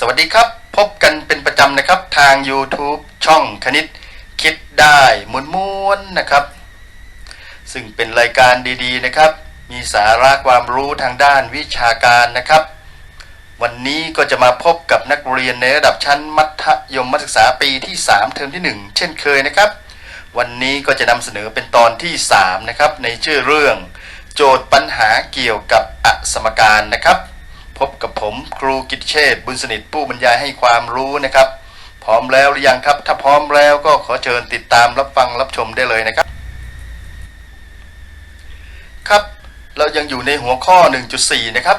สวัสดีครับพบกันเป็นประจำนะครับทาง YouTube ช่องคณิตคิดได้มวนมวนนะครับ ซึ่งเป็นรายการดีๆนะครับ มีสาระความรู้ทางด้านวิชาการนะครับ วันนี้ก็จะมาพบกับนักเรียนในระดับชั้นมัธยมศึกษาปีที่ 3 เทอมที่ 1 เช่นเคยนะครับ วันนี้ก็จะนำเสนอเป็นตอนที่ 3 นะครับ ในชื่อเรื่อง โจทย์ปัญหาเกี่ยวกับอสมการนะครับ พบกับผมครูกิตเชษฐ์บุญสนิทผู้บรรยายให้ความรู้นะครับ พร้อมแล้วหรือยังครับ ถ้าพร้อมแล้วก็ขอเชิญติดตามรับฟังรับชมได้เลยนะครับ ครับ เรายังอยู่ในหัวข้อ 1.4 นะครับ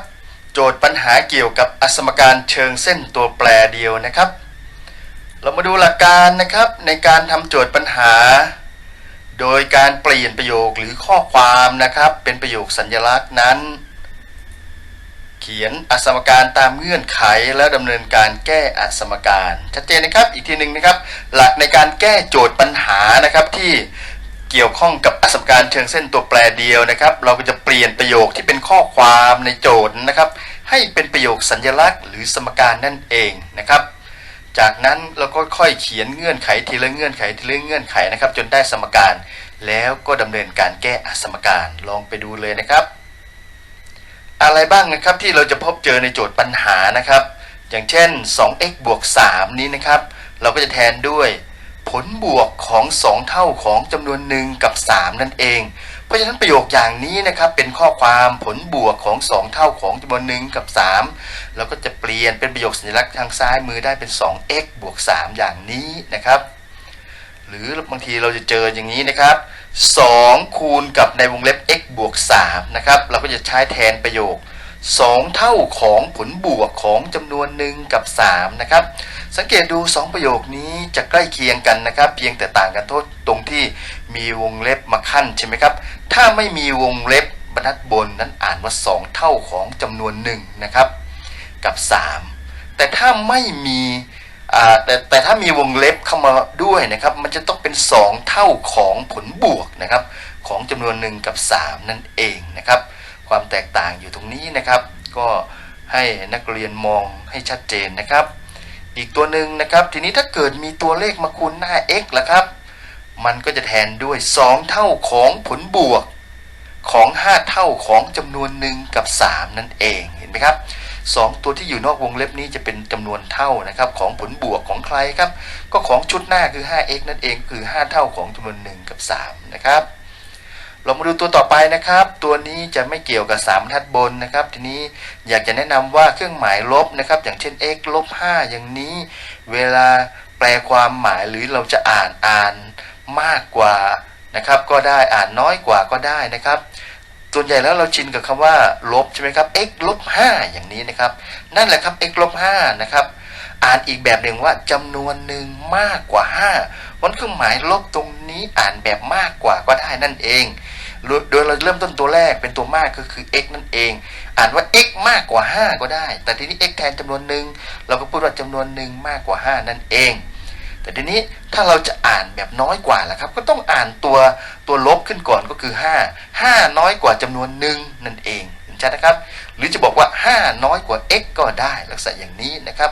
โจทย์ปัญหาเกี่ยวกับอสมการเชิงเส้นตัวแปรเดียวนะครับ เรามาดูหลักการนะครับในการทำโจทย์ปัญหา โดยการเปลี่ยนประโยคหรือข้อความนะครับ เป็นประโยคสัญลักษณ์นั้น เขียนอสมการตามเงื่อนไขแล้วดำเนินการแก้อสมการ ชัดเจนนะครับอีกทีหนึ่งนะครับ หลักในการแก้โจทย์ปัญหานะครับที่เกี่ยวข้องกับอสมการเชิงเส้นตัวแปรเดียวนะครับ เราก็จะเปลี่ยนประโยคที่เป็นข้อความในโจทย์นะครับ ให้เป็นประโยคสัญลักษณ์ หรือสมการนั่นเองนะครับ จากนั้นเราก็ค่อยเขียนเงื่อนไขทีละเงื่อนไขทีละเงื่อนไขนะครับ จนได้สมการ แล้วก็ดำเนินการแก้อสมการลองไปดูเลยนะครับ อะไรบ้างนะครับที่เราจะพบเจอในโจทย์ปัญหานะครับ อย่างเช่น 2x บวก 3 นี้นะครับ เราก็จะแทนด้วยผลบวกของ 2 เท่าของจำนวนหนึ่งกับ 3 นั่นเอง เพราะฉะนั้นประโยคอย่างนี้นะครับเป็นข้อความผลบวกของ 2 เท่าของจำนวนหนึ่งกับ 3 เราก็จะเปลี่ยนเป็นประโยคสัญลักษณ์ทางซ้ายมือได้เป็น 2x บวก 3 อย่างนี้นะครับ หรือบางทีเราจะเจออย่างนี้นะครับ 2 คูณกับในวงเล็บ x บวก3นะครับเราก็จะใช้แทนประโยค 2 เท่าของผลบวกของจำนวนหนึ่งกับ3นะครับสังเกตดู 2 ประโยคนี้จะใกล้เคียงกันนะครับ เพียงแต่ต่างกันโทษตรงที่มีวงเล็บมาขั้นใช่ไหมครับถ้าไม่มีวงเล็บบรรทัดบนนั้นอ่านว่า 2 เท่าของจำนวนหนึ่งนะครับกับ 3 แต่ถ้าไม่มี แต่แต่ถ้ามีวงเล็บเข้ามาด้วยนะครับ มันจะต้องเป็น 2 เท่าของผลบวกนะครับ ของจำนวนหนึ่งกับ 3 นั่นเองนะครับ ความแตกต่างอยู่ตรงนี้นะครับ ก็ให้นักเรียนมองให้ชัดเจนนะครับ อีกตัวหนึ่งนะครับ ทีนี้ถ้าเกิดมีตัวเลขมาคูณหน้า x ล่ะครับ มันก็จะแทนด้วย 2 เท่าของผลบวกของ 5 เท่าของจำนวนหนึ่งกับ 3 นั่นเองเห็นไหมครับ สองตัวที่อยู่นอกวงเล็บนี้จะเป็นจำนวนเท่านะครับของผลบวกของใครครับ ก็ของชุดหน้าคือ 5x นั่นเองคือ 5 เท่าของจำนวนหนึ่งกับ 3 นะครับ เรามาดูตัวต่อไปนะครับ ตัวนี้จะไม่เกี่ยวกับ 3 ทัดบนนะครับ ทีนี้อยากจะแนะนำว่าเครื่องหมายลบนะครับ อย่างเช่น x ลบ5อย่างนี้ เวลาแปลความหมายหรือเราจะอ่านอ่านมากกว่านะครับ ก็ได้อ่านน้อยกว่าก็ได้นะครับ ส่วนใหญ่แล้วเราชินกับคำว่าลบใช่ไหมครับ x ลบ5อย่างนี้นะครับ นั่นแหละครับ x ลบ5นะครับ อ่านอีกแบบหนึ่งว่าจำนวนหนึ่งมากกว่า5วันเครื่องหมายลบตรงนี้อ่านแบบมากกว่าก็ได้นั่นเอง โดยเราเริ่มต้นตัวแรกเป็นตัวมากก็คือ x นั่นเอง อ่านว่า x มากกว่า 5 ก็ได้ แต่ทีนี้ x แทนจำนวนหนึ่งเราก็พูดว่าจำนวนหนึ่งมากกว่า 5 นั่นเอง แต่ทีนี้ถ้าเราจะอ่านแบบน้อยกว่าล่ะครับ ก็ต้องอ่านตัวตัวลบขึ้นก่อนก็คือ 5 5 น้อยกว่าจำนวนหนึ่งนั่นเองเห็นชัดนะครับ หรือจะบอกว่า 5 น้อยกว่า x ก็ได้ลักษณะอย่างนี้นะครับ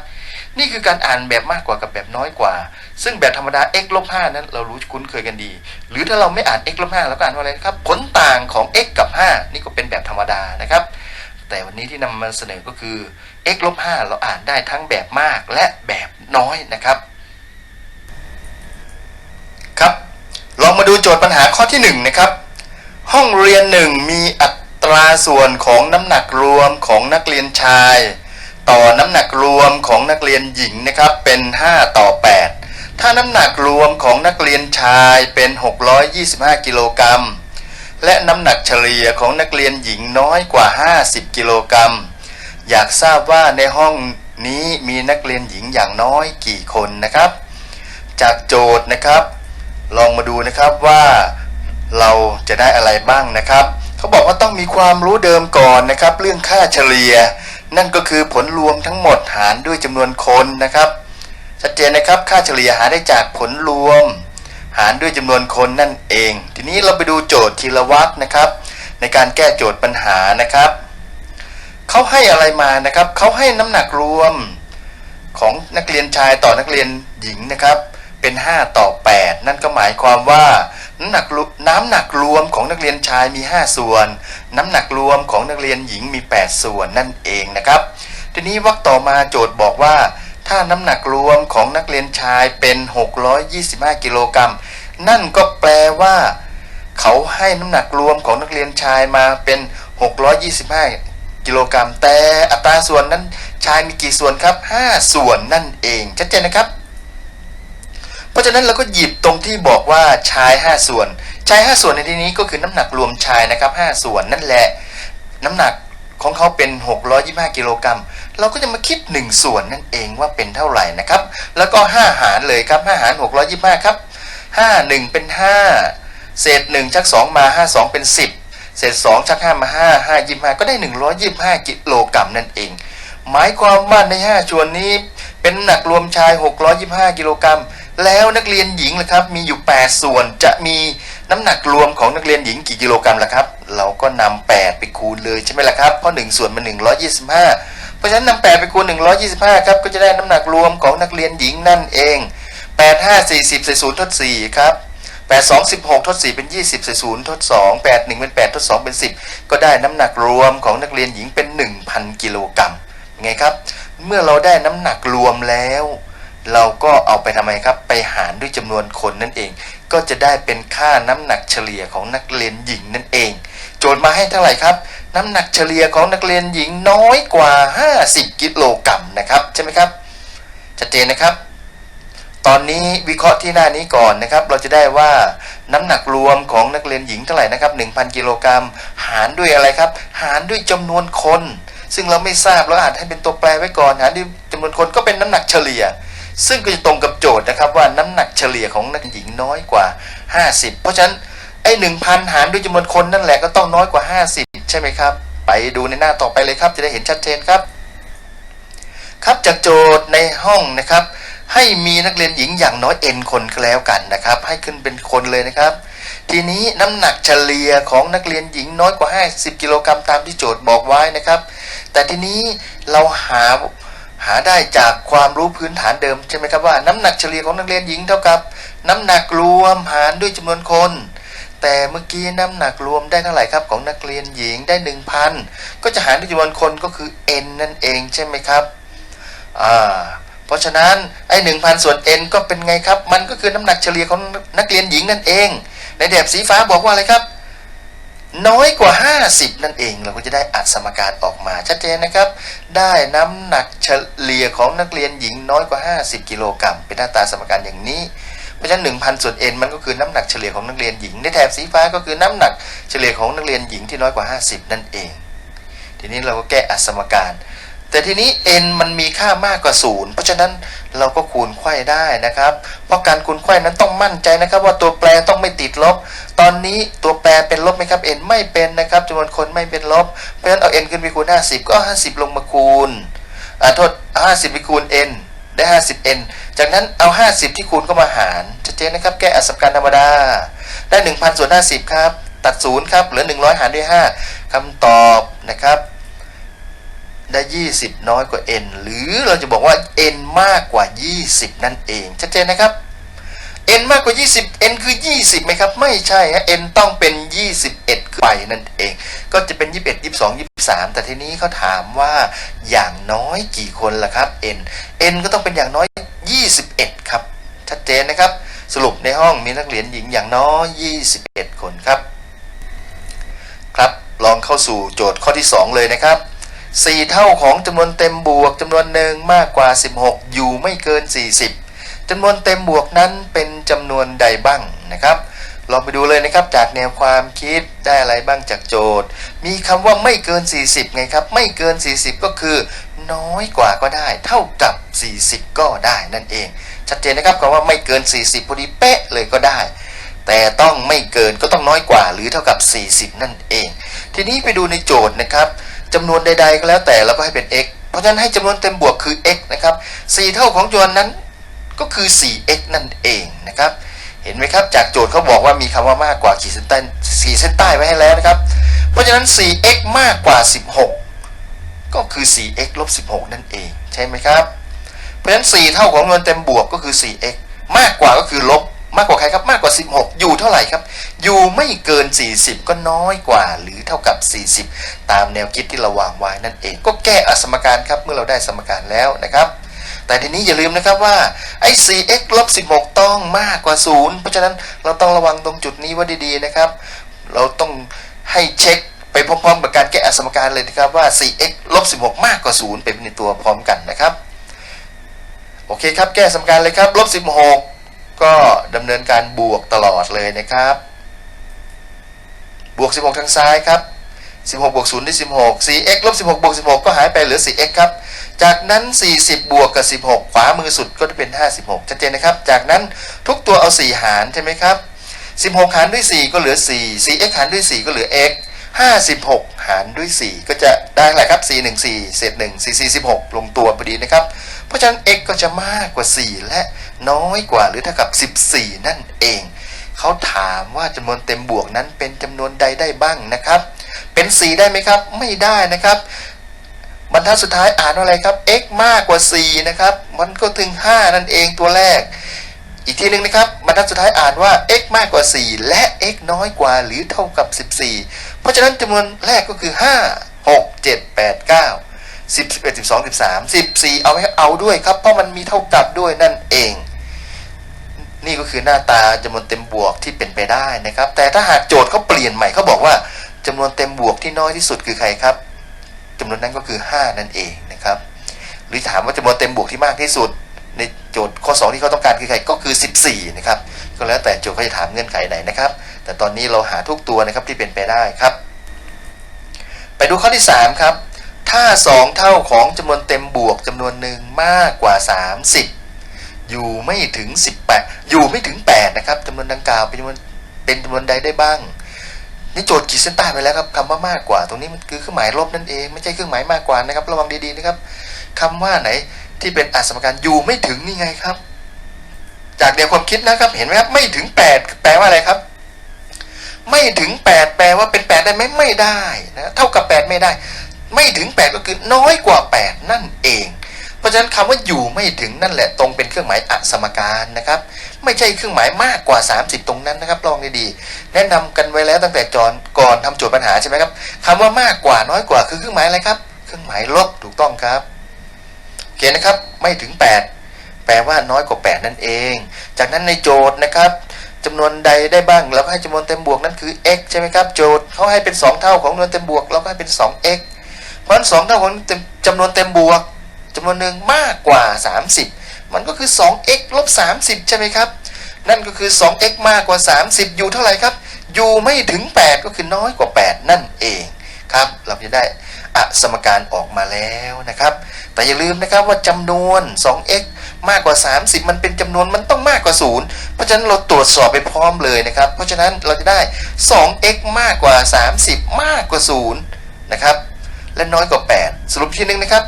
นี่คือการอ่านแบบมากกว่ากับแบบน้อยกว่า ซึ่งแบบธรรมดา x ลบ5นั้นเรารู้คุ้นเคยกันดี หรือถ้าเราไม่อ่าน x ลบ5เราก็อ่านว่าอะไรครับผลต่างของ x กับ 5 นี่ก็เป็นแบบธรรมดานะครับแต่วันนี้ที่นำมาเสนอก็คือ x ลบ5เราอ่านได้ทั้งแบบมากและแบบน้อยนะครับ ครับ ลองมาดูโจทย์ปัญหาข้อที่1นะครับ ห้องเรียนหนึ่งมีอัตราส่วนของน้ำหนักรวมของนักเรียนชาย ต่อน้ำหนักรวมของนักเรียนหญิงนะครับ เป็น 5 ต่อ 8 ถ้าน้ำหนักรวมของนักเรียนชายเป็น 625 กิโลกรัม และน้ำหนักเฉลี่ยของนักเรียนหญิงน้อยกว่า 50 กิโลกรัม อยากทราบว่าในห้องนี้มีนักเรียนหญิงอย่างน้อยกี่คนนะครับ จากโจทย์นะครับ ลองมาดูนะครับว่าเราจะได้อะไรบ้างนะครับเขาบอกว่าต้องมีความรู้เดิมก่อนนะครับ เรื่องค่าเฉลี่ย นั่นก็คือผลรวมทั้งหมดหารด้วยจำนวนคนนะครับ ชัดเจนนะครับค่าเฉลี่ยหาได้จากผลรวม หารด้วยจำนวนคนนั่นเอง ทีนี้เราไปดูโจทย์ทีละวรรคนะครับ ในการแก้โจทย์ปัญหานะครับเขาให้อะไรมานะครับเขาให้น้ำหนักรวมของนักเรียนชายต่อนักเรียนหญิงนะครับ เป็น 5 ต่อ 8 นั่นก็หมายความว่าน้ำหนักรวน้ำหนักรวมของนักเรียนชายมี 5 ส่วน น้ำหนักรวมของนักเรียนหญิงมี 8 ส่วนนั่นเองนะครับ ทีนี้วรรคต่อมาโจทย์บอกว่า ถ้าน้ำหนักรวมของนักเรียนชายเป็น 625 กิโลกรัมนั่นก็แปลว่า เขาให้น้ำหนักรวมของนักเรียนชายมาเป็น 625กิโลกรัมแต่อัตราส่วนนั้นชายมีกี่ส่วนครับ 5 ส่วนนั่นเองชัดเจนนะครับ เพราะฉะนั้นเราก็หยิบตรงที่บอกว่าชาย 5 ส่วน ชาย 5 ส่วนในที่นี้ก็คือน้ำหนักรวมชายนะครับ 5 ส่วนนั่นแหละ น้ำหนักของเขาเป็น 625 กิโลกรัม เราก็จะมาคิด 1 ส่วนนั่นเองว่าเป็นเท่าไหร่นะครับ แล้วก็ 5 หารเลยครับ 5 หาร 625 ครับ 5 1 เป็น 5 เศษ 1 ชัก 2 มา 5 2 เป็น 10 เศษ 2 ชัก 5 มา 5 5 25 ก็ได้ 125 กิโลกรัมนั่นเอง หมายความว่าใน5ส่วนนี้เป็นน้ำหนักรวมชาย 625 กิโลกรัม แล้วนักเรียนหญิงล่ะครับ มีอยู่ 8 ส่วนจะมีน้ำหนักรวมของนักเรียนหญิงกี่กิโลกรัมล่ะครับ เราก็นำ8ไปคูณเลยใช่ไหมล่ะครับ เพราะ1ส่วนมัน125 เพราะฉะนั้นนำ8ไปคูณ 125 ครับก็จะได้น้ำหนักรวมของนักเรียนหญิงนั่นเอง 8 5 40ใส่0ทด4ครับ8 2 16ทด4เป็น 20ใส่0ทด2 8 1เป็น8ทด2เป็น 10 ก็ได้น้ำหนักรวมของนักเรียนหญิงเป็น 1,000 กิโลกรัมไงครับ เมื่อเราได้น้ำหนักรวมแล้ว เราก็เอาไปทำไมครับ ไปหารด้วยจำนวนคนนั่นเอง ก็จะได้เป็นค่าน้ำหนักเฉลี่ยของนักเรียนหญิงนั่นเอง โจทย์มาให้เท่าไหร่ครับ น้ำหนักเฉลี่ยของนักเรียนหญิงน้อยกว่า 50 กิโลกรัมนะครับใช่ไหมครับชัดเจนนะครับ ตอนนี้วิเคราะห์ที่หน้านี้ก่อนนะครับ เราจะได้ว่าน้ำหนักรวมของนักเรียนหญิงเท่าไหร่นะครับ1,000 กิโลกรัม หารด้วยอะไรครับ หารด้วยจำนวนคน ซึ่งเราไม่ทราบเราอาจให้เป็นตัวแปรไว้ก่อนหารด้วยจำนวนคนก็เป็นน้ำหนักเฉลี่ย ซึ่งก็จะตรงกับโจทย์นะครับว่าน้ำหนักเฉลี่ยของนักหญิงน้อยกว่า 50 เพราะฉะนั้นไอ้1,000หารด้วยจำนวนคนนั่นแหละก็ต้องน้อยกว่า 50 ใช่ไหมครับ ไปดูในหน้าต่อไปเลยครับจะได้เห็นชัดเจนครับ ครับจากโจทย์ในห้องนะครับ ให้มีนักเรียนหญิงอย่างน้อย n คนก็แล้วกันนะครับ ให้ขึ้นเป็นคนเลยนะครับ ทีนี้น้ำหนักเฉลี่ยของนักเรียนหญิงน้อยกว่า 50 กิโลกรัมตามที่โจทย์บอกไว้นะครับ แต่ทีนี้เราหา หาได้จากความรู้พื้นฐานเดิมใช่ไหมครับว่าน้ำหนักเฉลี่ยของนักเรียนหญิงเท่ากับ น้ำหนักรวมหารด้วยจำนวนคน แต่เมื่อกี้น้ำหนักรวมได้เท่าไหร่ครับของนักเรียนหญิงได้ 1,000 ก็จะหารด้วยจำนวนคนก็คือ n นั่นเองใช่ไหมครับอ่าเพราะฉะนั้นไอ้หนึ่งพันส่วน n ก็เป็นไงครับ มันก็คือน้ำหนักเฉลี่ยของนักเรียนหญิงนั่นเอง ในแถบสีฟ้าบอกว่าอะไรครับ น้อยกว่า 50 นั่นเองเราก็จะได้อัดสมการออกมาชัดเจนนะครับ ได้น้ำหนักเฉลี่ยของนักเรียนหญิงน้อยกว่า 50 กิโลกรัมเป็นหน้าตาสมการอย่างนี้เพราะฉะนั้น1,000ส่วน n มันก็คือน้ำหนักเฉลี่ยของนักเรียนหญิงในแถบสีฟ้าก็คือน้ำหนักเฉลี่ยของนักเรียนหญิงที่น้อยกว่า 50 นั่นเอง ทีนี้เราก็แก้อัดสมการ แต่ทีนี้ n มันมีค่ามากกว่า 0 เพราะฉะนั้นเราก็คูณไขว้ได้นะครับ เพราะการคูณไขว้นั้นต้องมั่นใจนะครับ ว่าตัวแปรต้องไม่ติดลบ ตอนนี้ตัวแปรเป็นลบไหมครับ n ไม่เป็นนะครับจำนวนคนไม่เป็นลบ เพราะฉะนั้นเอา n ขึ้นไปคูณ 50 ก็ 50 ลงมาคูณอ่าโทษ50ไปคูณ n ได้ 50n จากนั้นเอา 50 ที่คูณเข้ามาหารชัดเจนนะครับ แก้อัดสมการธรรมดา ได้ 1,000ส่วน50 ครับ ตัด 0 ครับ เหลือ 100 หารด้วย 5คำตอบนะครับ ได้ 20 น้อยกว่า n หรือเราจะบอกว่า n มากกว่า 20 นั่นเองชัดเจนนะครับ n มากกว่า 20 n คือ 20ไหมครับ ไม่ใช่ฮะ n ต้องเป็น 21ขึ้นไปนั่นเอง ก็จะเป็น 21 22 23 แต่ทีนี้เขาถามว่าอย่างน้อยกี่คนล่ะครับ n n ก็ต้องเป็นอย่างน้อย 21 ครับ ชัดเจนนะครับ สรุปในห้องมีนักเรียนหญิงอย่างน้อย 21 คนครับ ครับ ลองเข้าสู่โจทย์ข้อที่ 2 เลยนะครับ 4 เท่าของจำนวนเต็มบวกจำนวนหนึ่งมากกว่า 16 อยู่ไม่เกิน 40จำนวนเต็มบวกนั้นเป็นจำนวนใดบ้างนะครับลองไปดูเลยนะครับจากแนวความคิดได้อะไรบ้างจากโจทย์ มีคำว่าไม่เกิน 40 ไงครับ ไม่เกิน 40 ก็คือ น้อยกว่าก็ได้ เท่ากับ 40 ก็ได้นั่นเอง ชัดเจนนะครับคำว่าไม่เกิน 40พอดีเป๊ะเลยก็ได้ แต่ต้องไม่เกินก็ต้องน้อยกว่าหรือเท่ากับ 40 นั่นเอง ทีนี้ไปดูในโจทย์นะครับ จำนวนใด ๆ ก็แล้วแต่เราก็ให้เป็น x เพราะฉะนั้นให้จำนวนเต็มบวกคือ x นะครับ 4 เท่าของจำนวนนั้นก็คือ 4x นั่นเองนะครับ เห็นไหมครับ จากโจทย์เขาบอกว่ามีคำว่ามากกว่าขีดเส้นใต้ขีดเส้นใต้ไว้ให้แล้วนะครับ เพราะฉะนั้น 4x มากกว่า 16 ก็คือ 4x ลบ 16 นั่นเอง ใช่ไหมครับ เพราะฉะนั้น 4 เท่าของจำนวนเต็มบวกก็คือ 4x มากกว่าก็คือลบ ว่าใครครับมากกว่า 16 อยู่เท่าไหร่ครับ อยู่ไม่เกิน 40 ก็น้อยกว่า หรือเท่ากับ 40 ตามแนวคิดที่เราวางไว้นั่นเอง ก็แก้อสมการครับเมื่อเราได้สมการแล้วนะครับแต่ทีนี้อย่าลืมนะครับว่าไอ้ 4x ลบ 16 ต้องมากกว่า 0 เพราะฉะนั้นเราต้องระวังตรงจุดนี้ไว้ดีๆนะครับ เราต้องให้เช็คไปพร้อมๆกับการแก้อสมการเลยนะครับว่า 4x ลบ 16 มากกว่า 0 เป็นในตัวพร้อมกันนะครับ โอเคครับ แก้สมการเลยครับลบ 16 ก็ดำเนินการบวกตลอดเลยนะครับ บวก 16 ทางซ้ายครับ 16 บวก 0 ได้ 16 4x ลบ 16 บวก 16 ก็หายไปเหลือ 4x ครับ จากนั้น 40 บวกกับ 16 ขวามือสุดก็จะเป็น 56 ชัดเจนนะครับ จากนั้นทุกตัวเอา 4 หารใช่ไหมครับ 16 หารด้วย 4 ก็เหลือ 4 4x หารด้วย 4 ก็เหลือ x 56 หารด้วย 4 ก็จะได้อะไรครับ 4 1 4 เศษ1 4 4 16 ลงตัวพอดีนะครับ เพราะฉะนั้น x ก็จะมากกว่า 4 และน้อยกว่าหรือเท่ากับ 14 นั่นเอง เขาถามว่าจำนวนเต็มบวกนั้นเป็นจำนวนใดได้บ้างนะครับ เป็น 4 ได้ไหมครับ ไม่ได้นะครับบรรทัดสุดท้ายอ่านว่าอะไรครับ x มากกว่า 4 นะครับ มันก็ถึง 5 นั่นเองตัวแรก อีกทีหนึ่งนะครับ บรรทัดสุดท้ายอ่านว่า x มากกว่า 4 และ x น้อยกว่าหรือเท่ากับ 14 เพราะฉะนั้นจำนวนแรกก็คือ 5 6 7 8 9 10 11 12 13 14 เอาไว้เอาด้วยครับ เพราะมันมีเท่ากับด้วยนั่นเอง นี่ก็คือหน้าตาจำนวนเต็มบวกที่เป็นไปได้นะครับ แต่ถ้าหากโจทย์เขาเปลี่ยนใหม่เขาบอกว่าจำนวนเต็มบวกที่น้อยที่สุดคือใครครับจำนวนนั้นก็คือ 5 นั่นเองนะครับ หรือถามว่าจำนวนเต็มบวกที่มากที่สุด ในโจทย์ข้อ 2 ที่เขาต้องการคือใครก็คือ 14 นะครับ ก็แล้วแต่โจทย์เขาจะถามเงื่อนไขไหนนะครับ แต่ตอนนี้เราหาทุกตัวนะครับที่เป็นไปได้ครับ ไปดูข้อที่ 3 ครับ ถ้า 2 เท่าของจำนวนเต็มบวกจำนวนหนึ่งมากกว่า 30 อยู่ไม่ถึง 18 อยู่ไม่ถึง 8 นะครับจำนวนดังกล่าวเป็นจำนวนเป็นจำนวนใดได้บ้างนี่โจทย์ขีดเส้นใต้ไปแล้วครับคำว่ามากกว่า ตรงนี้มันคือเครื่องหมายลบนั่นเองไม่ใช่เครื่องหมายมากกว่านะครับ ระวังดีๆนะครับคำว่าไหนที่เป็นอัสมการอยู่ไม่ถึงนี่ไงครับ จากแนวความคิดนะครับ เห็นไหมครับไม่ถึง 8 แปลว่าอะไรครับ ไม่ถึง 8 แปลว่าเป็น 8 ได้ไหมไม่ได้นะเท่ากับ 8 ไม่ได้ ไม่ถึง 8 ก็คือน้อยกว่า 8 นั่นเอง เพราะฉะนั้นคำว่าอยู่ไม่ถึงนั่นแหละตรงเป็นเครื่องหมายอสมการนะครับ ไม่ใช่เครื่องหมายมากกว่า 30 ตรงนั้นนะครับลองดีๆแนะนำกันไว้แล้วตั้งแต่จอนก่อนทำโจทย์ปัญหาใช่ไหมครับคำว่ามากกว่าน้อยกว่าคือเครื่องหมายอะไรครับ เครื่องหมายลบถูกต้องครับโอเคนะครับไม่ถึง 8 แปลว่าน้อยกว่า 8 นั่นเอง จากนั้นในโจทย์นะครับ จำนวนใดได้บ้างเราก็ให้จำนวนเต็มบวกนั่นคือ x ใช่ไหมครับโจทย์เขาให้เป็น 2 เท่าของจำนวนเต็มบวกเราก็ให้เป็น 2x เพราะฉะนั้น2เท่าของจำนวนเต็มบวกจำนวนหนึ่งมากกว่า 30 มันก็คือ 2x ลบ30 ใช่ไหมครับ นั่นก็คือ 2x มากกว่า 30 อยู่เท่าไหร่ครับ อยู่ไม่ถึง 8 ก็คือน้อยกว่า 8 นั่นเอง ครับ เราจะได้อสมการออกมาแล้วนะครับ แต่อย่าลืมนะครับว่าจำนวน 2x มากกว่า 30 มันเป็นจำนวนมันต้องมากกว่า 0 เพราะฉะนั้นเราตรวจสอบไปพร้อมเลยนะครับ เพราะฉะนั้นเราจะได้ 2x มากกว่า 30 มากกว่า 0 นะครับ และน้อยกว่า 8 สรุปทีนึงนะครับ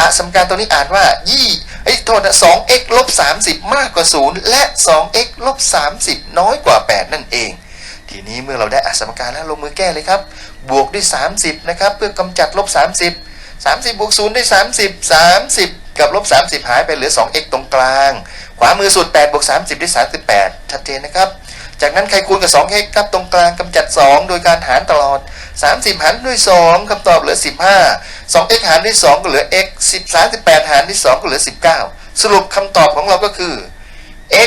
อะสมการตัวนี้อ่านว่ายี่ไอ้โทษนะ2 x ลบ30มากกว่า0และ2 x ลบ30น้อยกว่า8นั่นเอง ทีนี้เมื่อเราได้อสมการแล้วลงมือแก้เลยครับ บวกด้วย 30 นะครับ เพื่อกำจัดลบ 30 30บวก0ได้30 30 กับลบ 30 หายไปเหลือ 2x ตรงกลาง ขวามือสุด8บวก30 ได้ 38 ชัดเจนนะครับ จากนั้นใครคูณกับ 2x ครับตรงกลางกำจัด 2 โดยการหารตลอด 30 หารด้วย 2คำตอบเหลือ 15 2x หารด้วย 2 ก็เหลือ x 10 38 หารด้วย 2 ก็เหลือ 19 สรุปคำตอบของเราก็คือ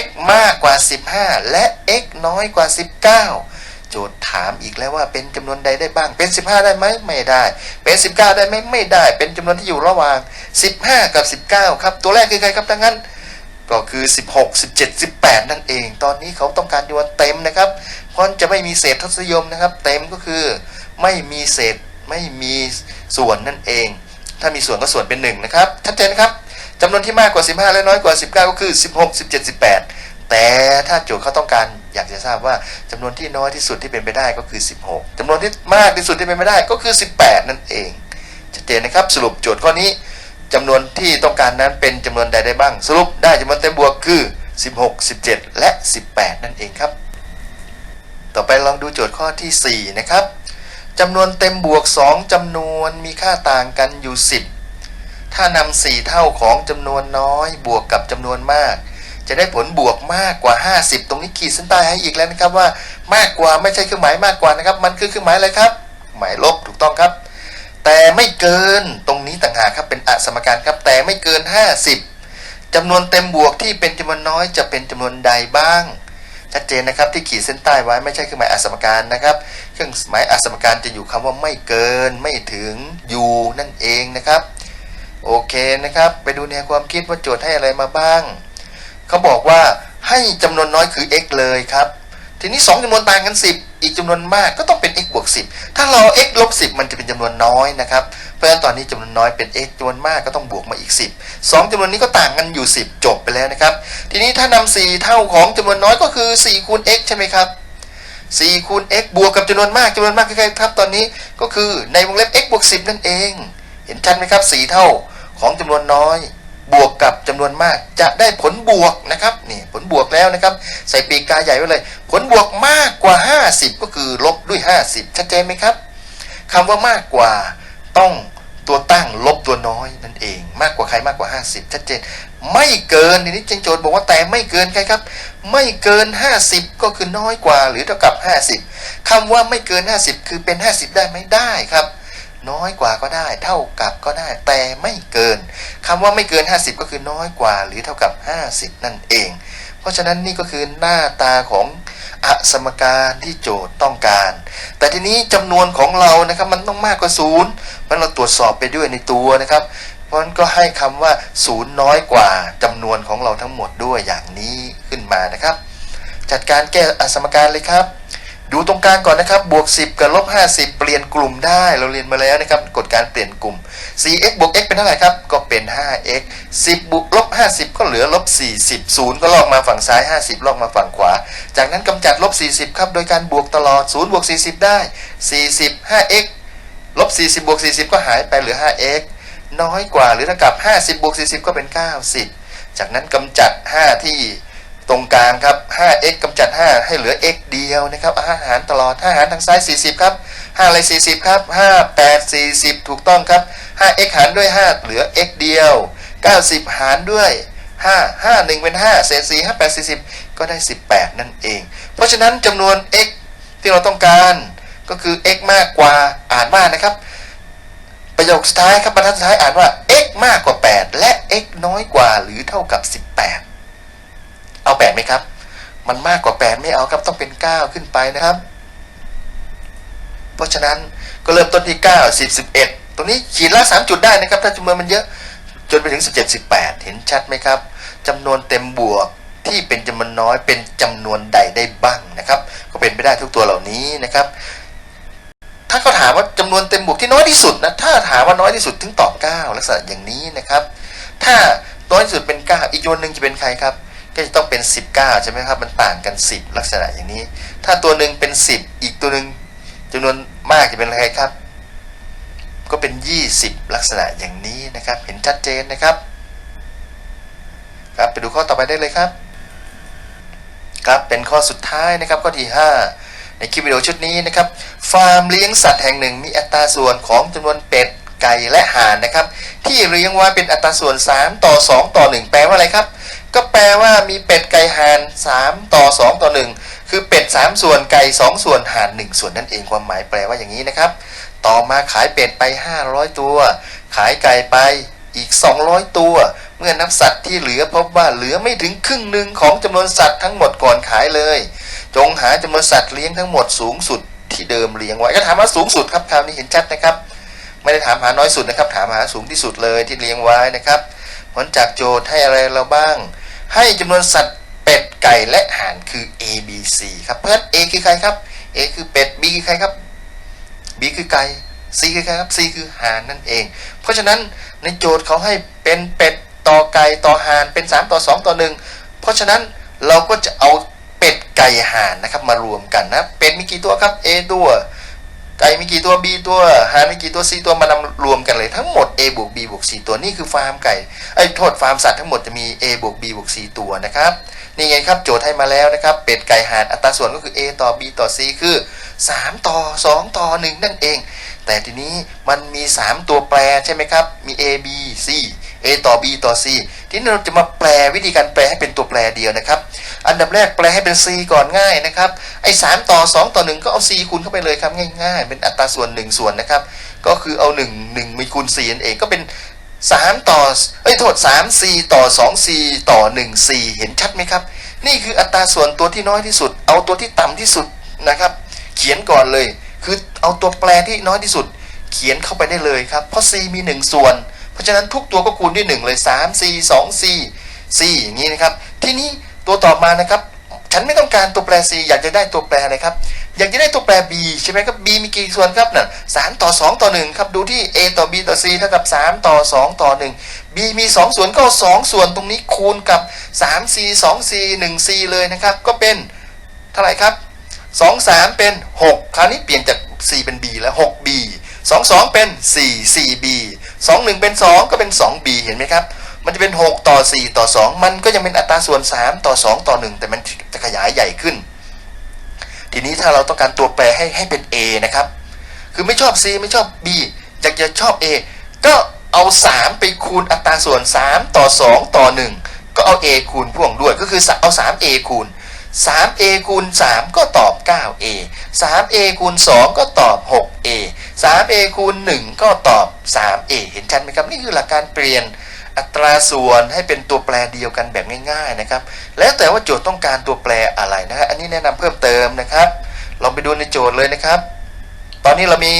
x มากกว่า 15 และ x น้อยกว่า 19 โจทย์ถามอีกแล้วว่าเป็นจำนวนใดได้บ้าง เป็น 15 ได้ไหมไม่ได้ เป็น 19 ได้ไหมไม่ได้ เป็นจำนวนที่อยู่ระหว่าง 15 กับ 19 ครับ ตัวแรกคือใครครับทั้งนั้น ก็คือ 16 17 18 นั่นเอง ตอนนี้เขาต้องการจำนวนเต็มนะครับ เพราะจะไม่มีเศษทศนิยมนะครับ เต็มก็คือไม่มีเศษไม่มีส่วนนั่นเอง ถ้ามีส่วนก็ส่วนเป็น1นะครับชัดเจนครับจำนวนที่มากกว่า 15 และน้อยกว่า 19 ก็คือ 16 17 18 แต่ถ้าโจทย์เขาต้องการ อยากจะทราบว่าจำนวนที่น้อยที่สุดที่เป็นไปได้ก็คือ 16จำนวนที่มากที่สุดที่เป็นไปได้ก็คือ 18 นั่นเองชัดเจนนะครับสรุปโจทย์ข้อนี้จำนวนที่ต้องการนั้นเป็นจำนวนใดได้บ้าง สรุปได้จำนวนเต็มบวกคือ 16 17 และ 18 นั่นเองครับ ต่อไปลองดูโจทย์ข้อที่ 4 นะครับจำนวนเต็มบวก 2จำนวนมีค่าต่างกันอยู่ 10 ถ้านำสี่เท่าของจำนวนน้อยบวกกับจำนวนมาก จะได้ผลบวกมากกว่า 50 ตรงนี้ขีดเส้นใต้ให้อีกแล้วนะครับว่ามากกว่าไม่ใช่เครื่องหมายมากกว่านะครับ มันคือเครื่องหมายอะไรครับ หมายลบถูกต้องครับ แต่ไม่เกินตรงนี้ต่างหากครับเป็นอสมการครับ แต่ไม่เกิน 50จำนวนเต็มบวกที่เป็นจำนวนน้อยจะเป็นจำนวนใดบ้าง ชัดเจนนะครับที่ขีดเส้นใต้ไว้ไม่ใช่เครื่องหมายอสมการนะครับ เครื่องหมายอสมการจะอยู่คำว่าไม่เกิน ไม่ถึงอยู่นั่นเองนะครับ โอเคนะครับ ไปดูแนวความคิดว่าโจทย์ให้อะไรมาบ้าง เขาบอกว่าให้จำนวนน้อยคือ x เลยครับ ทีนี้ 2จำนวนต่างกัน 10 อีกจำนวนมากก็ต้องเป็น x บวก 10 ถ้าเรา x ลบ10 มันจะเป็นจำนวนน้อยนะครับ เพราะฉะนั้นตอนนี้จำนวนน้อยเป็น x จำนวนมากก็ต้องบวกมาอีก 10 2จำนวนนี้ก็ต่างกันอยู่ 10 จบไปแล้วนะครับ ทีนี้ถ้านำ4เท่าของจำนวนน้อยก็คือ4คูณ x ใช่ไหมครับ4คูณ x บวกกับจำนวนมากจำนวนมากคือใครครับตอนนี้ก็คือในวงเล็บ x บวก10 นั่นเอง เห็นชัดไหมครับ 4 เท่าของจำนวนน้อย บวกกับจำนวนมากจะได้ผลบวกนะครับนี่ผลบวกแล้วนะครับ ใส่ปีกกาใหญ่ไว้เลย ผลบวกมากกว่า 50 ก็คือลบด้วย 50 ชัดเจนไหมครับคำว่ามากกว่าต้องตัวตั้งลบตัวน้อยนั่นเอง มากกว่าใครมากกว่า 50 ชัดเจน ไม่เกินทีนี้เจงโจทย์บอกว่าแต่ไม่เกินใครครับ ไม่เกิน 50 ก็คือน้อยกว่าหรือเท่ากับ 50คำว่าไม่เกิน 50 คือเป็น 50 ได้ไหมได้ครับ น้อยกว่าก็ได้ เท่ากับก็ได้ แต่ไม่เกินคำว่าไม่เกิน 50 ก็คือน้อยกว่า หรือเท่ากับ 50 นั่นเอง เพราะฉะนั้นนี่ก็คือหน้าตาของอสมการที่โจทย์ต้องการ แต่ทีนี้จำนวนของเรานะครับมันต้องมากกว่าศูนย์มันเราตรวจสอบไปด้วยในตัวนะครับเพราะฉะนั้นก็ให้คำว่าศูนย์น้อยกว่าจำนวนของเราทั้งหมดด้วยอย่างนี้ขึ้นมานะครับ จัดการแก้อสมการเลยครับ ดูตรงกลางก่อนนะครับ บวก 10 กับลบ50 เปลี่ยนกลุ่มได้ เราเรียนมาแล้วนะครับ กฎการเปลี่ยนกลุ่ม 4x บวก x เป็นเท่าไหร่ครับ ก็เป็น 5x 10 บวกลบ 50 ก็เหลือลบ 40 0 ก็ลอกมาฝั่งซ้าย 50 ลอกมาฝั่งขวา จากนั้นกำจัดลบ 40 ครับ โดยการบวกตลอด 0 บวก 40 ได้ 40 5x ลบ 40 บวก 40 ก็หายไปเหลือ 5x น้อยกว่าหรือเท่ากับ 50 บวก 40 ก็เป็น 90 จากนั้นกำจัด 5 ที่ ตรงกลางครับ 5x กำจัด 5 ให้เหลือ x เดียวนะครับอาหารตลอด 5 หารทางซ้าย 40 ครับ5อะไร40 ครับ 5 8 40 ถูกต้องครับ 5x หารด้วย 5 เหลือ x เดียว 90 หารด้วย 5 5 1 เป็น 5 เศษ4 5 8 40 ก็ได้ 18 นั่นเอง เพราะฉะนั้นจำนวน x ที่เราต้องการก็คือ x มากกว่าอ่านว่านะครับ ประโยคสุดท้ายครับบรรทัดสุดท้ายอ่านว่า x มากกว่า 8 และ x น้อยกว่าหรือเท่ากับ 18 เอา8ไหมครับ มันมากกว่า8ไม่เอาครับต้องเป็น9ขึ้นไปนะครับ เพราะฉะนั้นก็เริ่มต้นที่9 10 11ตรงนี้ขีดละ3จุดได้นะครับ ถ้าจำนวนมันเยอะจนไปถึง17 18เห็นชัดไหมครับจำนวนเต็มบวกที่เป็นจำนวนน้อยเป็นจำนวนใดได้บ้างนะครับ ก็เป็นไปได้ทุกตัวเหล่านี้นะครับ ถ้าเขาถามว่าจำนวนเต็มบวกที่น้อยที่สุดนะถ้าถามว่าน้อยที่สุดถึงตอบ9ลักษณะอย่างนี้นะครับ ถ้าน้อยที่สุดเป็น9อีกจำนวนหนึ่งจะเป็นใครครับ ก็จะต้องเป็น 19 ใช่ไหมครับ มันต่างกัน 10 ลักษณะอย่างนี้ ถ้าตัวหนึ่งเป็น 10 อีกตัวหนึ่งจำนวนมากจะเป็นอะไรครับ ก็เป็น 20 ลักษณะอย่างนี้นะครับ เห็นชัดเจนนะครับ ครับไปดูข้อต่อไปได้เลยครับ ครับเป็นข้อสุดท้ายนะครับข้อที่ 5 ในคลิปวิดีโอชุดนี้นะครับ ฟาร์มเลี้ยงสัตว์แห่งหนึ่งมีอัตราส่วนของจำนวนเป็ดไก่และห่านนะครับ ที่เลี้ยงไว้เป็นอัตราส่วน 3 ต่อ 2 ต่อ 1 แปลว่าอะไรครับ ก็แปลว่ามีเป็ดไก่ห่าน3 ต่อ 2 ต่อ 1 คือเป็ด 3 ส่วนไก่ 2 ส่วนห่าน1ส่วนนั่นเองความหมายแปลว่าอย่างนี้นะครับ ต่อมาขายเป็ดไป 500 ตัว ขายไก่ไปอีก 200 ตัว เมื่อนับสัตว์ที่เหลือพบว่าเหลือไม่ถึงครึ่งหนึ่งของจำนวนสัตว์ทั้งหมดก่อนขายเลย จงหาจำนวนสัตว์เลี้ยงทั้งหมดสูงสุดที่เดิมเลี้ยงไว้ก็ถามว่าสูงสุดครับคราวนี้เห็นชัดนะครับ ไม่ได้ถามหาน้อยสุดนะครับ ถามหาสูงที่สุดเลยที่เลี้ยงไว้นะครับผลจากโจทย์ให้อะไรเราบ้าง ให้จำนวนสัตว์เป็ดไก่และห่านคือ A B C ครับเพราะฉะนั้น A คือใครครับ A คือเป็ด B คือใครครับ B คือไก่ C คือใครครับ C คือห่านนั่นเอง เพราะฉะนั้นในโจทย์เขาให้เป็นเป็ดต่อไก่ต่อห่านเป็น 3 ต่อ 2 ต่อ 1 เพราะฉะนั้นเราก็จะเอาเป็ดไก่ห่านนะครับมารวมกันนะ เป็ดมีกี่ตัวครับ A ตัว ไก่มีกี่ตัว B ตัวห่านมีกี่ตัว C ตัวมานำรวมกันเลยทั้งหมด A บวก B บวก C ตัวนี่คือฟาร์มไก่ไอ้โทษฟาร์มสัตว์ทั้งหมดจะมี A บวก B บวก C ตัวนะครับนี่ไงครับโจทย์ให้มาแล้วนะครับเป็ดไก่ห่านอัตราส่วนก็คือ A ต่อ B ต่อ C คือ 3 ต่อ 2 ต่อ 1 นั่นเอง แต่ทีนี้มันมี 3 ตัวแปรใช่ไหมครับมี A B C A ต่อ B ต่อ C ทีนี้เราจะมาแปลวิธีการแปลให้เป็นตัวแปรเดียวนะครับ อันดับแรกแปลให้เป็น C ก่อนง่ายนะครับ ไอ้3ต่อ 2 ต่อ 1 ก็เอา C คูณเข้าไปเลยครับง่ายๆ เป็นอัตราส่วน 1 ส่วนนะครับ ก็คือเอา 1 1มีคูณ4นั่นเองก็เป็น 3 ต่อเอ้ยโทษ3 C ต่อ 2 C ต่อ 1 C เห็นชัดไหมครับ นี่คืออัตราส่วนตัวที่น้อยที่สุด เอาตัวที่ต่ำที่สุดนะครับ เขียนก่อนเลย คือเอาตัวแปรที่น้อยที่สุด เขียนเข้าไปได้เลยครับเพราะ c มี 1 ส่วน เพราะฉะนั้นทุกตัวก็คูณด้วย 1 เลย3 c 2 c c อย่างนี้นะครับ ทีนี้ตัวต่อมานะครับ ฉันไม่ต้องการตัวแปร c อยากจะได้ตัวแปรอะไรครับ อยากจะได้ตัวแปร b ใช่ไหมครับ b มีกี่ส่วนครับน่ะสามต่อ 2 ต่อ 1 ครับ ดูที่ a ต่อ b ต่อ c เท่ากับ 3 ต่อ 2 ต่อ 1 b มี 2 ส่วนก็เอา2ส่วนตรงนี้คูณกับ 3c 2c 1c เลยนะครับ ก็เป็นเท่าไหร่ครับสองสามเป็นหกคราวนี้เปลี่ยนจากสี่เป็น b แล้วหก b สองสองเป็นสี่สี่ b สองหนึ่งเป็นสองก็เป็นสอง b เห็นไหมครับ มันจะเป็นหกต่อสี่ต่อสองมันก็ยังเป็นอัตราส่วนสามต่อสองต่อหนึ่งแต่มันจะขยายใหญ่ขึ้น ทีนี้ถ้าเราต้องการตัวแปรให้ให้เป็น a นะครับ คือไม่ชอบ c ไม่ชอบ b อยากจะชอบ a ก็เอา 3 ไปคูณอัตราส่วน 3 ต่อ 2 ต่อ 1 ก็เอา a คูณพ่วงด้วย ก็คือเอา 3a คูณ 3a คูณ 3 ก็ตอบ 9a 3a คูณ 2 ก็ตอบ 6a 3a คูณ 1 ก็ตอบ 3a เห็นชัดไหมครับ นี่คือหลักการเปลี่ยนอัตราส่วนให้เป็นตัวแปรเดียวกันแบบง่ายๆนะครับ แล้วแต่ว่าโจทย์ต้องการตัวแปรอะไรนะครับ อันนี้แนะนำเพิ่มเติมนะครับ ลองไปดูในโจทย์เลยนะครับ ตอนนี้เรามี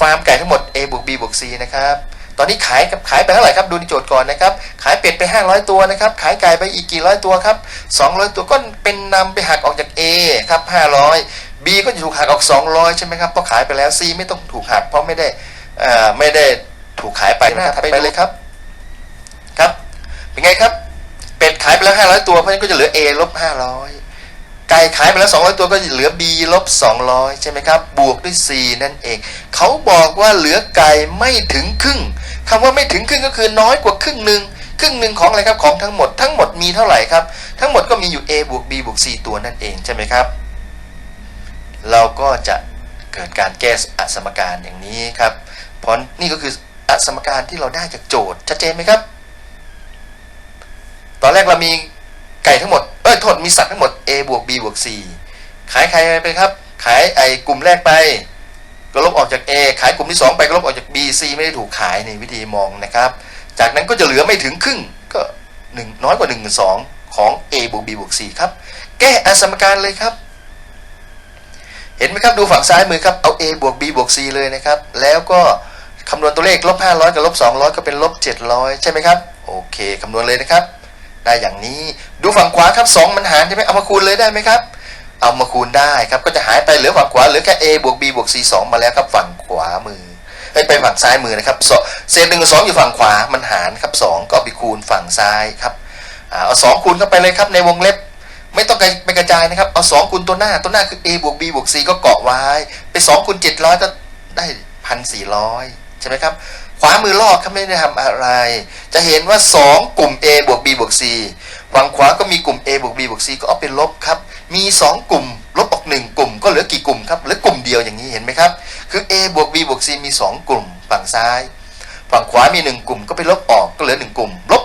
ฟาร์มไก่ทั้งหมด A บวก B บวก C นะครับ ตอนนี้ขายกับขายไปเท่าไหร่ครับดูในโจทย์ก่อนนะครับ ขายเป็ดไป 500 ตัวนะครับ ขายไก่ไปอีกกี่ร้อยตัวครับ 200 ตัวก็เป็นนำไปหักออกจาก A ครับ 500 B ก็จะถูกหักออก 200 ใช่ไหมครับเพราะขายไปแล้ว C ไม่ต้องถูกหักเพราะไม่ได้เอ่อไม่ได้ถูกขายไปนะครับไปเลยครับครับ เป็นไงครับ เป็ดขายไปแล้ว 500 ตัวเพราะฉะนั้นก็จะเหลือ A ลบ500 ไก่ขายไปแล้ว 200 ตัวก็เหลือ B ลบ200 ใช่ไหมครับ บวกด้วย C นั่นเอง เขาบอกว่าเหลือไก่ไม่ถึงครึ่งคำว่าไม่ถึงครึ่งก็คือน้อยกว่าครึ่งหนึ่งครึ่งหนึ่งของอะไรครับของทั้งหมดทั้งหมดมีเท่าไหร่ครับ ทั้งหมดก็มีอยู่ A บวก B บวก C ตัวนั่นเองใช่ไหมครับ เราก็จะเกิดการแก้อสมการอย่างนี้ครับเพราะนี่ก็คืออสมการที่เราได้จากโจทย์ชัดเจนไหมครับ ตอนแรกเรามี ไก่ทั้งหมด เอ้ยโทษมีสัตว์ทั้งหมด A บวก B บวก C ขายใครไปครับ ขายไอ้กลุ่มแรกไป ก็ลบออกจาก A ขายกลุ่มที่ 2 ไปก็ลบออกจาก B C ไม่ได้ถูกขายในวิธีมองนะครับ จากนั้นก็จะเหลือไม่ถึงครึ่งก็หนึ่งน้อยกว่า1นึ่งสองของ A บวก B บวก C ครับ แก้อสมการเลยครับ เห็นไหมครับดูฝั่งซ้ายมือครับเอา A บวก B บวก C เลยนะครับ แล้วก็คำนวณตัวเลขลบ500 กับลบ200 ก็เป็นลบ700 ใช่ไหมครับ โอเคคำนวณเลยนะครับ ได้อย่างนี้ ดูฝั่งขวาครับ 2 มันหารใช่ไหมเอามาคูณเลยได้ไหมครับ เอามาคูณได้ครับก็จะหายไปเหลือฝั่งขวาเหลือแค่ a บวก b บวก c 2มาแล้วครับฝั่งขวามือไปฝั่งซ้ายมือนะครับเศษหนึ่งสองอยู่ฝั่งขวามันหารครับ 2 ก็ไปคูณฝั่งซ้ายครับเอาสองคูณเข้าไปเลยครับในวงเล็บไม่ต้องไปกระจายนะครับ เอา 2 คูณตัวหน้าตัวหน้าคือ a บวก b บวก c ก็เกาะไว้ ไป 2 คูณ700ก็ได้1,400ใช่ไหมครับ ขวามือลอกครับไม่ได้ทำอะไร จะเห็นว่า 2 กลุ่ม A บวก B บวก C ฝั่งขวาก็มีกลุ่ม A บวก B บวก C ก็เอาเป็นลบครับ มี 2 กลุ่ม ลบออก 1 กลุ่ม ก็เหลือกี่กลุ่มครับเหลือกลุ่มเดียวอย่างนี้เห็นไหมครับ คือ A บวก B บวก C มี 2 กลุ่ม ฝั่งซ้าย ฝั่งขวามี 1 กลุ่ม ก็ไปลบออกก็เหลือ 1 กลุ่ม ลบ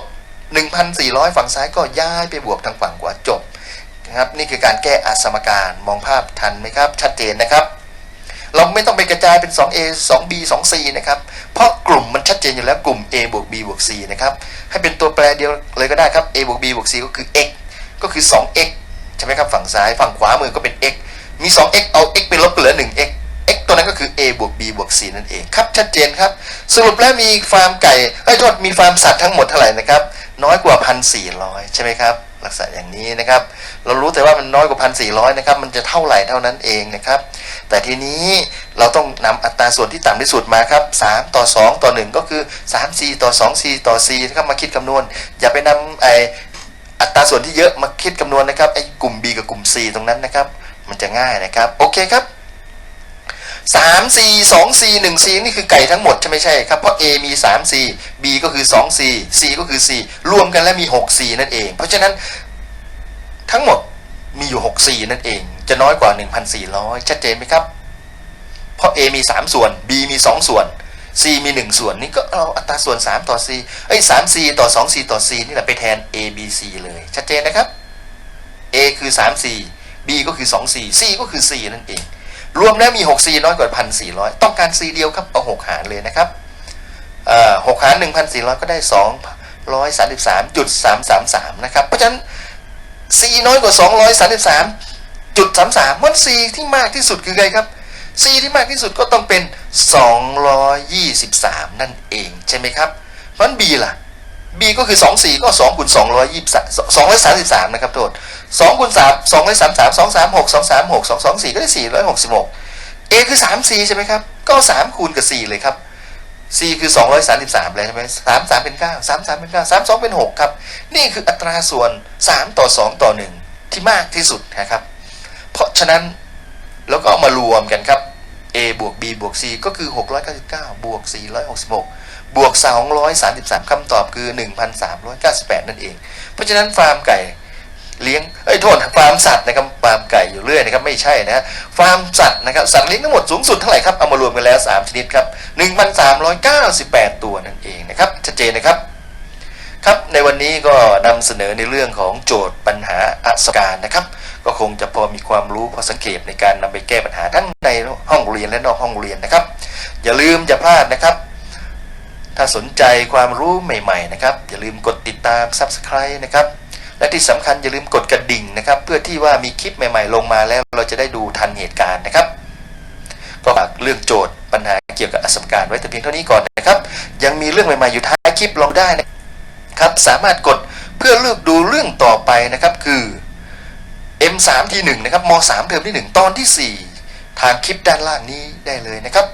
1,400 ฝั่งซ้ายก็ย้ายไปบวกทางฝั่งขวาจบนะครับนี่คือการแก้อสมการมองภาพทันไหมครับ ชัดเจนนะครับ เราไม่ต้องไปกระจายเป็น 2A 2B 2C นะครับ เพราะกลุ่มมันชัดเจนอยู่แล้วกลุ่ม A บวก B บวก C นะครับ ให้เป็นตัวแปรเดียวเลยก็ได้ครับ A บวก B บวก C ก็คือ x ก็คือ 2x ใช่ไหมครับ ฝั่งซ้าย ฝั่งขวามือก็เป็น x มี 2x เอา x ไปลบเหลือ 1x x ตัวนั้นก็คือ a บวก b บวก c นั่นเองครับ ชัดเจนครับ สรุปแล้วมีฟาร์มไก่เอ้ยโทษมีฟาร์มสัตว์ทั้งหมดเท่าไหร่นะครับ น้อยกว่า 1,400 ใช่ไหมครับ ลักษณะอย่างนี้นะครับ เรารู้แต่ว่ามันน้อยกว่าพันสี่ร้อยนะครับ มันจะเท่าไหร่เท่านั้นเองนะครับ แต่ทีนี้เราต้องนำอัตราส่วนที่ต่ำที่สุดมาครับสามต่อสองต่อหนึ่งก็คือสามสี่ต่อสองสี่ต่อ c นะครับมาคิดคำนวณ อย่าไปนำไออัตราส่วนที่เยอะมาคิดคำนวณนะครับไอกลุ่ม b กับกลุ่ม c ตรงนั้นนะครับ มันจะง่ายนะครับ โอเคครับ 3c 2c 1c นี่คือไก่ทั้งหมดใช่ไหมใช่ครับ เพราะ a มี 3c b ก็คือ 2c c ก็คือ c รวมกันแล้วมี 6c นั่นเอง เพราะฉะนั้นทั้งหมดมีอยู่ 6c นั่นเอง จะน้อยกว่า1,400ชัดเจนไหมครับ เพราะ A มี3ส่วน B มี2ส่วน C มี1ส่วนนี่ก็เอาอัตราส่วน3ต่อ C เอ้ย 3C ต่อสอง C ต่อ C นี่แหละไปแทน A B C เลยชัดเจนนะครับ A คือ 3C B ก็คือ 2C C ก็คือ C นั่นเอง รวมแล้วมี 6C น้อยกว่า1,400 ต้องการ C เดียวครับเอา6หารเลยนะครับเอ่อ6หาร 1,400 ก็ได้ 233.333 นะครับ เพราะฉะนั้น C น้อยกว่า 233.33มัน C ที่มากที่สุดคือไงครับ C ที่มากที่สุดก็ต้องเป็น 223 นั่นเองใช่ไหมครับ เพราะฉะนั้น B ล่ะ B ก็คือ 2 4 ก็2คูณ223 233 นะครับโทษ สองคูณสามสองเลยสามสามสองสามหกสองสามหกสองสองสี่ก็ได้สี่ร้อยหกสิบหกเอคือสามสี่ใช่ไหมครับ ก็สามคูณกับสี่เลยครับสี่คือสองร้อยสามสิบสามเลยใช่ไหมสามสามเป็นเก้าสามสามเป็นเก้าสามสองเป็นหกครับ นี่คืออัตราส่วนสามต่อสองต่อหนึ่งที่มากที่สุดนะครับ เพราะฉะนั้นแล้วก็มารวมกันครับ a บวก b บวก c ก็คือ 699 บวก 466 บวก 233คำตอบคือ 1398 นั่นเอง เพราะฉะนั้นฟาร์มไก่ เลี้ยงเอ้ยโทษฟาร์มสัตว์นะครับฟาร์มไก่อยู่เรื่อยนะครับไม่ใช่นะฟาร์มสัตว์นะครับสัตว์เลี้ยงทั้งหมดสูงสุดเท่าไหร่ครับเอามารวมกันแล้ว 3 ชนิดครับ 1,398 ตัวนั่นเองนะครับชัดเจนนะครับครับในวันนี้ก็นำเสนอในเรื่องของโจทย์ปัญหาอัศการนะครับ ก็คงจะพอมีความรู้พอสังเกตในการนำไปแก้ปัญหาทั้งในห้องเรียนและนอกห้องเรียนนะครับ อย่าลืมอย่าพลาดนะครับถ้าสนใจความรู้ใหม่ ๆ นะครับ อย่าลืมกดติดตาม Subscribe นะครับ และที่สำคัญอย่าลืมกดกระดิ่งนะครับ เพื่อที่ว่ามีคลิปใหม่ๆ ลงมาแล้วเราจะได้ดูทันเหตุการณ์นะครับ ก็ฝากเรื่องโจทย์ปัญหาเกี่ยวกับอัศมการไว้แต่เพียงเท่านี้ก่อนนะครับ ยังมีเรื่องใหม่ๆอยู่ท้ายคลิปลองได้นะครับ สามารถกดเพื่อเลือกดูเรื่องต่อไปนะครับคือ M3 ที1นะครับม3เทอมที่ 1 ตอนที่ 4 ทางคลิปด้านล่างนี้ได้เลยนะครับ